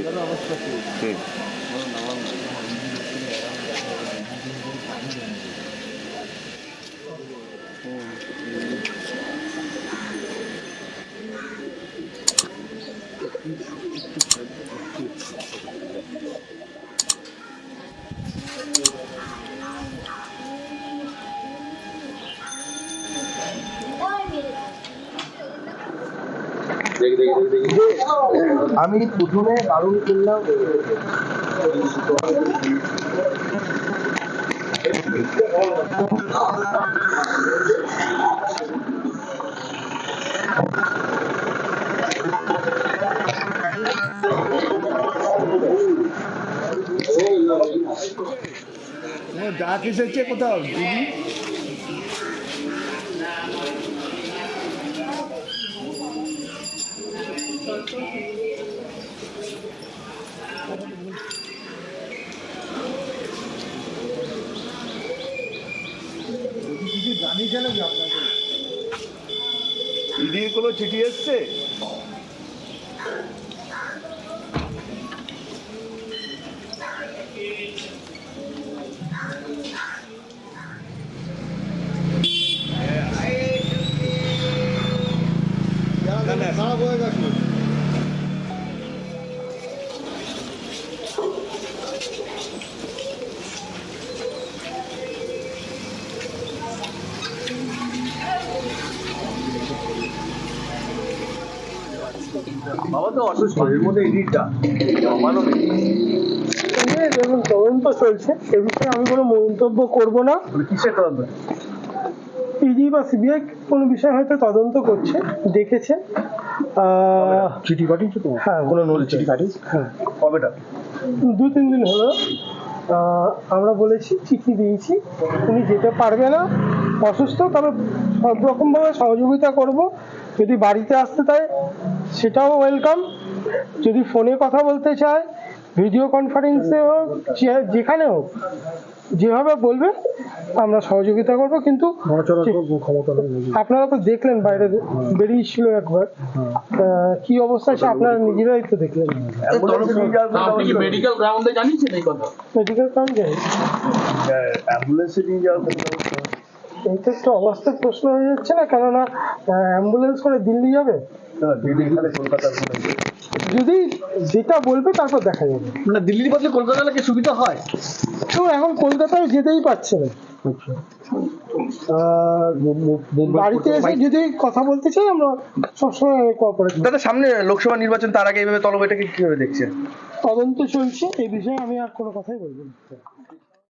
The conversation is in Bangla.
হুম देख देख देख देख আমি প্রথমে বারণ করলাম ডাক এসেছে কোথাও? দিদি? কিছু জানিয়েছে নাকি আপনাকে? ইডির কোনো চিঠি এসছে? খারাপ হয়ে গেছে। বাবা তো অসুস্থ। এর মধ্যে এডিটটা জমানো নেই দেখুন তদন্ত চলছে। এ বিষয়ে আমি কোনো মন্তব্য করব না। কিসের তদন্ত? ইডি বা সিবিআই কোনো বিষয় হয়তো তদন্ত করছে দেখেছে। চিঠি পাঠিয়েছো তো? হ্যাঁ। কোনো নোট চিঠি পাঠিয়েছো? হ্যাঁ। কবেটা দু তিন দিন হলো। আহ, আমরা বলেছি চিঠি দিয়েছি। উনি যেতে পারবে না। অসুস্থ তবে সব রকমভাবে সহযোগিতা করব। যদি বাড়িতে আসতে চায় সেটাও ওয়েলকাম যদি ফোনে কথা বলতে চায় ভিডিও কনফারেন্সে হোক যেখানে হোক যেভাবে বলবে আমরা সহযোগিতা করব কিন্তু আপনারা তো দেখলেন বাইরে বেরিয়েছিল একবার। কি অবস্থা সে আপনারা নিজেরাই তো দেখলেন। আপনি কি মেডিকেল গ্রাউন্ডে জানিয়েছেন এই কথা? মেডিকেল কাউন্ট অ্যাম্বুলেন্সে নিয়ে যাওয়ার এইটা একটু অবাস্তব প্রশ্ন হয়ে যাচ্ছে না কেননা অ্যাম্বুলেন্স করে দিল্লি যাবে? কলকাতার মধ্যে যদি যেটা বলবে তারপর দেখা যাবে। না দিল্লির বদলে কলকাতা লাগে সুবিধা হয়? তো এখন কলকাতায় যেতেই পারছে না। বাড়িতে এসে যদি কথা বলতে চাই আমরা সবসময় কোঅপারেট দাদা সামনে লোকসভা নির্বাচন তার আগে এইভাবে তলব এটাকে কীভাবে দেখছেন? তদন্ত চলছে এই বিষয়ে আমি আর কোনো কথাই বলব না।